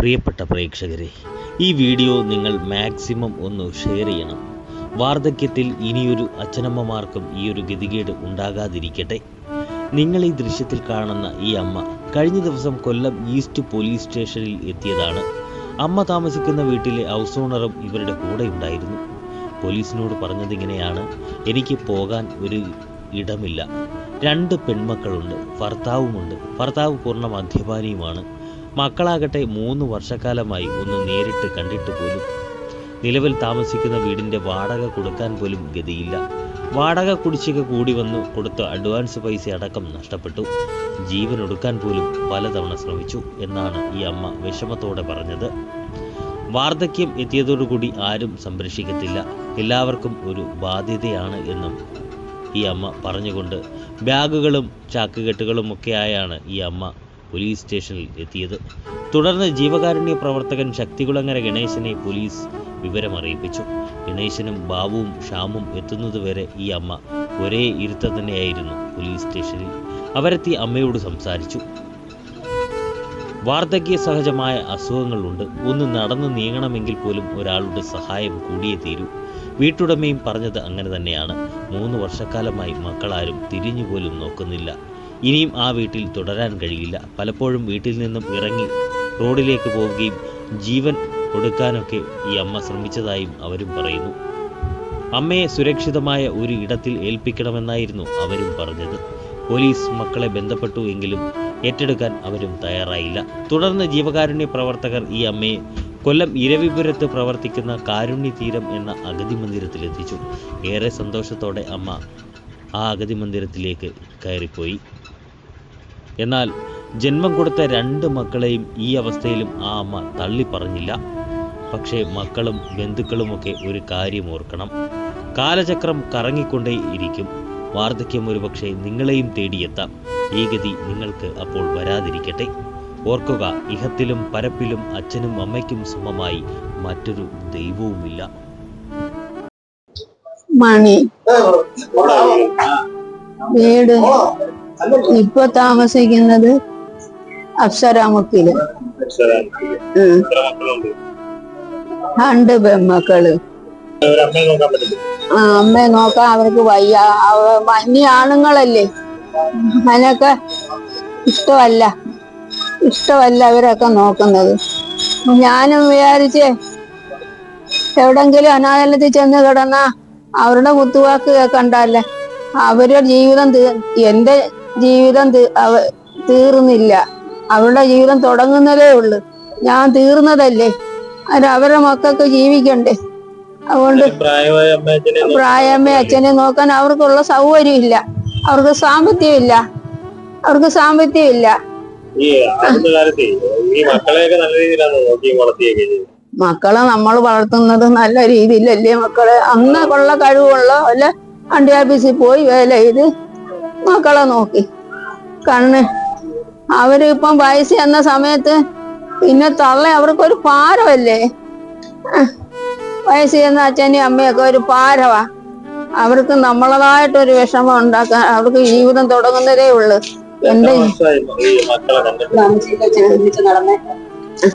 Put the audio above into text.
പ്രിയപ്പെട്ട പ്രേക്ഷകരെ ഈ വീഡിയോ നിങ്ങൾ മാക്സിമം ഒന്ന് ഷെയർ ചെയ്യണം. വാർദ്ധക്യത്തിൽ ഇനിയൊരു അച്ഛനമ്മമാർക്കും ഈ ഒരു ഗതികേട് ഉണ്ടാകാതിരിക്കട്ടെ. നിങ്ങൾ ഈ ദൃശ്യത്തിൽ കാണുന്ന ഈ അമ്മ കഴിഞ്ഞ ദിവസം കൊല്ലം ഈസ്റ്റ് പോലീസ് സ്റ്റേഷനിൽ എത്തിയതാണ്. അമ്മ താമസിക്കുന്ന വീട്ടിലെ ഹൗസ് ഓണറും ഇവരുടെ കൂടെ ഉണ്ടായിരുന്നു. പോലീസിനോട് പറഞ്ഞതിങ്ങനെയാണ് എനിക്ക് പോകാൻ ഒരു ഇടമില്ല. രണ്ട് പെൺമക്കളുണ്ട് ഭർത്താവുമുണ്ട്. ഭർത്താവ് പൂർണ മദ്യപാനിയുമാണ്. മക്കളാകട്ടെ മൂന്ന് വർഷക്കാലമായി ഒന്ന് നേരിട്ട് കണ്ടിട്ട് പോലും നിലവിൽ താമസിക്കുന്ന വീടിന്റെ വാടക കൊടുക്കാൻ പോലും ഗതിയില്ല. വാടക കുടിശ്ശിക കൂടി വന്നു കൊടുത്ത അഡ്വാൻസ് പൈസ അടക്കം നഷ്ടപ്പെട്ടു. ജീവൻ ഒടുക്കാൻ പോലും പലതവണ ശ്രമിച്ചു എന്നാണ് ഈ അമ്മ വിഷമത്തോടെ പറഞ്ഞത്. വാർദ്ധക്യം എത്തിയതോടുകൂടി ആരും സംരക്ഷിക്കത്തില്ല. എല്ലാവർക്കും ഒരു ബാധ്യതയാണ് എന്നും ഈ അമ്മ പറഞ്ഞുകൊണ്ട് ബാഗുകളും ചാക്കുകെട്ടുകളും ഒക്കെയായാണ് ഈ അമ്മ പോലീസ് സ്റ്റേഷനിൽ എത്തിയത്. തുടർന്ന് ജീവകാരുണ്യ പ്രവർത്തകൻ ശക്തികുളങ്ങര ഗണേശനെ പോലീസ് വിവരമറിയിപ്പിച്ചു. ഗണേശനും ബാബുവും ഷാമും എത്തുന്നതുവരെ ഈ അമ്മ ഒരേ ഇരുത്ത തന്നെയായിരുന്നു പോലീസ് സ്റ്റേഷനിൽ. അവരെത്തി അമ്മയോട് സംസാരിച്ചു. വാർദ്ധക്യ സഹജമായ അസുഖങ്ങളുണ്ട്. ഒന്ന് നടന്നു നീങ്ങണമെങ്കിൽ പോലും ഒരാളുടെ സഹായം കൂടിയേ തീരൂ. വീട്ടുടമയും പറഞ്ഞത് അങ്ങനെ തന്നെയാണ്. മൂന്ന് വർഷക്കാലമായി മക്കളാരും തിരിഞ്ഞുപോലും നോക്കുന്നില്ല. ഇനിയും ആ വീട്ടിൽ തുടരാൻ കഴിയില്ല. പലപ്പോഴും വീട്ടിൽ നിന്നും ഇറങ്ങി റോഡിലേക്ക് പോവുകയും ജീവൻ കൊടുക്കാനൊക്കെ ഈ അമ്മ ശ്രമിച്ചതായും അവരും പറയുന്നു. അമ്മയെ സുരക്ഷിതമായ ഒരു ഇടത്തിൽ ഏൽപ്പിക്കണമെന്നായിരുന്നു അവരും പറഞ്ഞത്. പോലീസ് മക്കളെ ബന്ധപ്പെട്ടു എങ്കിലും ഏറ്റെടുക്കാൻ അവരും തയ്യാറായില്ല. തുടർന്ന് ജീവകാരുണ്യ പ്രവർത്തകർ ഈ അമ്മയെ കൊല്ലം ഇരവിപുരത്ത് പ്രവർത്തിക്കുന്ന കാരുണ്യ തീരം എന്ന അഗതി മന്ദിരത്തിലെത്തിച്ചു ഏറെ സന്തോഷത്തോടെ അമ്മ ആ അഗതി മന്ദിരത്തിലേക്ക് കയറിപ്പോയി. എന്നാൽ ജന്മം കൊടുത്ത രണ്ട് മക്കളെയും ഈ അവസ്ഥയിലും ആ അമ്മ തള്ളി പറഞ്ഞില്ല പക്ഷേ മക്കളും ബന്ധുക്കളുമൊക്കെ ഒരു കാര്യം ഓർക്കണം. കാലചക്രം കറങ്ങിക്കൊണ്ടേ ഇരിക്കും. വാർദ്ധക്യം ഒരുപക്ഷെ നിങ്ങളെയും തേടിയെത്താം. ഈ ഗതി നിങ്ങൾക്ക് അപ്പോൾ വരാതിരിക്കട്ടെ. ഓർക്കുക ഇഹത്തിലും പരപ്പിലും അച്ഛനും അമ്മയ്ക്കും സമമായി മറ്റൊരു ദൈവവുമില്ല. മണി. വീട്. ഇപ്പൊ താമസിക്കുന്നത് അപ്സരാമുക്കിൽ. രണ്ട് പെൺമക്കൾ. ആ അമ്മയെ നോക്കാൻ അവർക്ക് വയ്യ. അന്യ ആണുങ്ങളല്ലേ? അതിനൊക്കെ ഇഷ്ടമല്ല. ഇഷ്ടമല്ല അവരൊക്കെ നോക്കുന്നത്. ഞാനും വിചാരിച്ചേ എവിടെങ്കിലും അനാഥലത്തിൽ ചെന്ന് കിടന്നാ അവരുടെ കുത്തുവാക്ക് കേൾക്കണ്ടല്ലേ അവരുടെ ജീവിതം എന്റെ ജീവിതം തീർന്നില്ല. അവരുടെ ജീവിതം തുടങ്ങുന്നതേ ഉള്ളു. ഞാൻ തീർന്നതല്ലേ? അത് അവരുടെ മക്കൾക്ക് ജീവിക്കണ്ടേ? അതുകൊണ്ട് പ്രായമ്മ അച്ഛനെ നോക്കാൻ അവർക്കുള്ള സൗകര്യം ഇല്ല അവർക്ക് സാമ്പത്തികമില്ല. അവർക്ക് സാമ്പത്തികമില്ല. മക്കളെ നമ്മൾ വളർത്തുന്നത് നല്ല രീതിയിലല്ലേ മക്കളെ? അന്ന് ഉള്ള കഴിവുള്ള അല്ലെ അണ്ടി ഓഫീസിൽ പോയി വേല ചെയ്ത് മക്കളെ നോക്കി. കണ്ണ്. അവരിപ്പം വയസ്സ് എന്ന സമയത്ത് പിന്നെ തള്ള അവർക്കൊരു ഭാരമല്ലേ? വയസ്സ് ചെന്ന അച്ഛനും അമ്മയൊക്കെ ഒരു ഭാരവാ അവർക്ക് നമ്മളതായിട്ടൊരു വിഷമം ഉണ്ടാക്കാൻ അവർക്ക് ജീവിതം തുടങ്ങുന്നതേ ഉള്ളു. എന്റെ